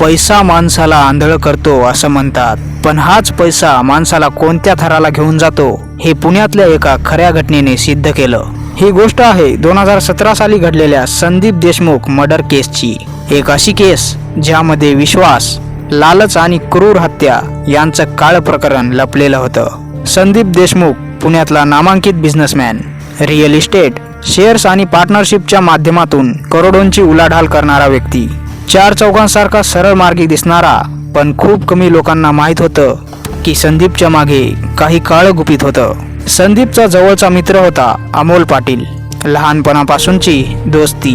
पैसा माणसाला आंधळ करतो असं म्हणतात. पण हाच पैसा माणसाला कोणत्या थराला घेऊन जातो हे पुण्यातल्या एका खऱ्या घटनेने सिद्ध केलं. ही गोष्ट आहे दोन हजार सतरा साली घडलेल्या संदीप देशमुख मर्डर केसची. एक अशी केस ज्यामध्ये विश्वास लालच आणि क्रूर हत्या यांचं काळ प्रकरण लपलेलं होतं. संदीप देशमुख पुण्यातला नामांकित बिझनेसमॅन रिअल इस्टेट शेअर्स आणि पार्टनरशिपच्या माध्यमातून करोडोंची उलाढाल करणारा व्यक्ती. चार चौकांसारखा सरळ मार्गी दिसणारा पण खूप कमी लोकांना माहीत होतं की संदीपच्या मागे काही काळ गुपित होतं. संदीपचा जवळचा मित्र होता अमोल पाटील लहानपणापासूनची दोस्ती.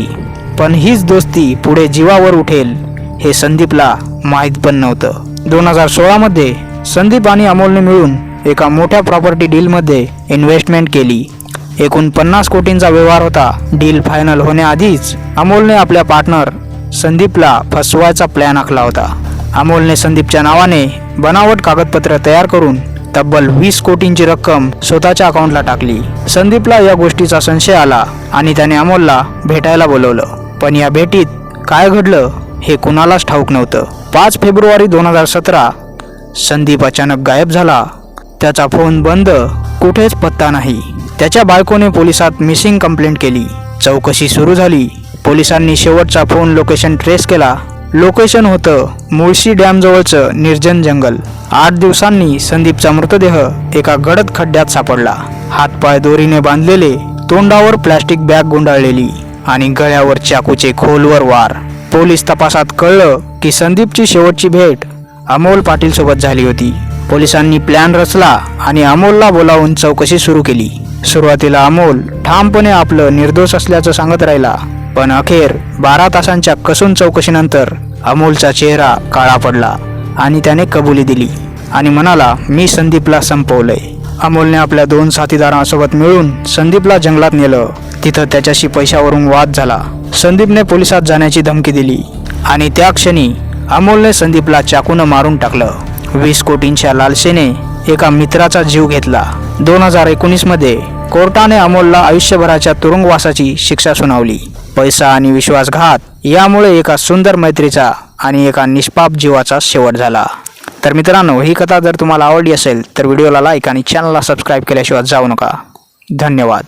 पण हीच दोस्ती पुढे जीवावर उठेल हे संदीपला माहीत पण नव्हतं. दोन हजार सोळामध्ये संदीप आणि अमोलने मिळून एका मोठ्या प्रॉपर्टी डीलमध्ये इन्व्हेस्टमेंट केली. एकूण पन्नास कोटींचा व्यवहार होता. डील फायनल होण्याआधीच अमोलने आपल्या पार्टनर संदीपला फसवायचा प्लॅन आखला होता. अमोलने संदीपच्या नावाने बनावट कागदपत्र तयार करून तब्बल वीस कोटींची रक्कम स्वतःच्या अकाउंटला टाकली. संदीपला या गोष्टीचा संशय आला आणि त्याने अमोलला भेटायला बोलवलं. पण या भेटीत काय घडलं हे कुणालाच ठाऊक नव्हतं. पाच फेब्रुवारी दोन हजार सतरा संदीप अचानक गायब झाला. त्याचा फोन बंद कुठेच पत्ता नाही. त्याच्या बायकोने पोलिसात मिसिंग कंप्लेंट केली. चौकशी सुरू झाली. पोलिसांनी शेवटचा फोन लोकेशन ट्रेस केला. लोकेशन होतं मुळशी डॅमजवळचं निर्जन जंगल. आठ दिवसांनी संदीपचा मृतदेह एका गडद खड्ड्यात सापडला. हातपाय दोरीने बांधलेले तोंडावर प्लॅस्टिक बॅग गुंडाळलेली आणि गळ्यावर चाकूचे खोलवर वार. पोलीस तपासात कळलं की संदीपची शेवटची भेट अमोल पाटील सोबत झाली होती. पोलिसांनी प्लॅन रचला आणि अमोलला बोलावून चौकशी सुरू केली. सुरुवातीला अमोल ठामपणे आपलं निर्दोष असल्याचं सांगत राहिला. पण अखेर बारा तासांच्या कसून चौकशीनंतर अमोलचा चेहरा काळा पडला आणि त्याने कबुली दिली आणि म्हणाला मी संदीपला संपवलंय. अमोलने आपल्या दोन साथीदारांसोबत मिळून संदीपला जंगलात नेलं. तिथं त्याच्याशी पैशावरून वाद झाला. संदीपने पोलिसात जाण्याची धमकी दिली आणि त्या क्षणी अमोलने संदीपला चाकूनं मारून टाकलं. वीस कोटींच्या लालसेने एका मित्राचा जीव घेतला. दोन हजार एकोणीसमध्ये कोर्टाने अमोलला आयुष्यभराच्या तुरुंगवासाची शिक्षा सुनावली. पैसा आणि विश्वासघात यामुळे एका सुंदर मैत्रीचा आणि एका निष्पाप जीवाचा शेवट झाला. तर मित्रांनो ही कथा जर तुम्हाला आवडली असेल तर व्हिडिओला लाईक आणि चॅनलला सबस्क्राईब केल्याशिवाय जाऊ नका. धन्यवाद.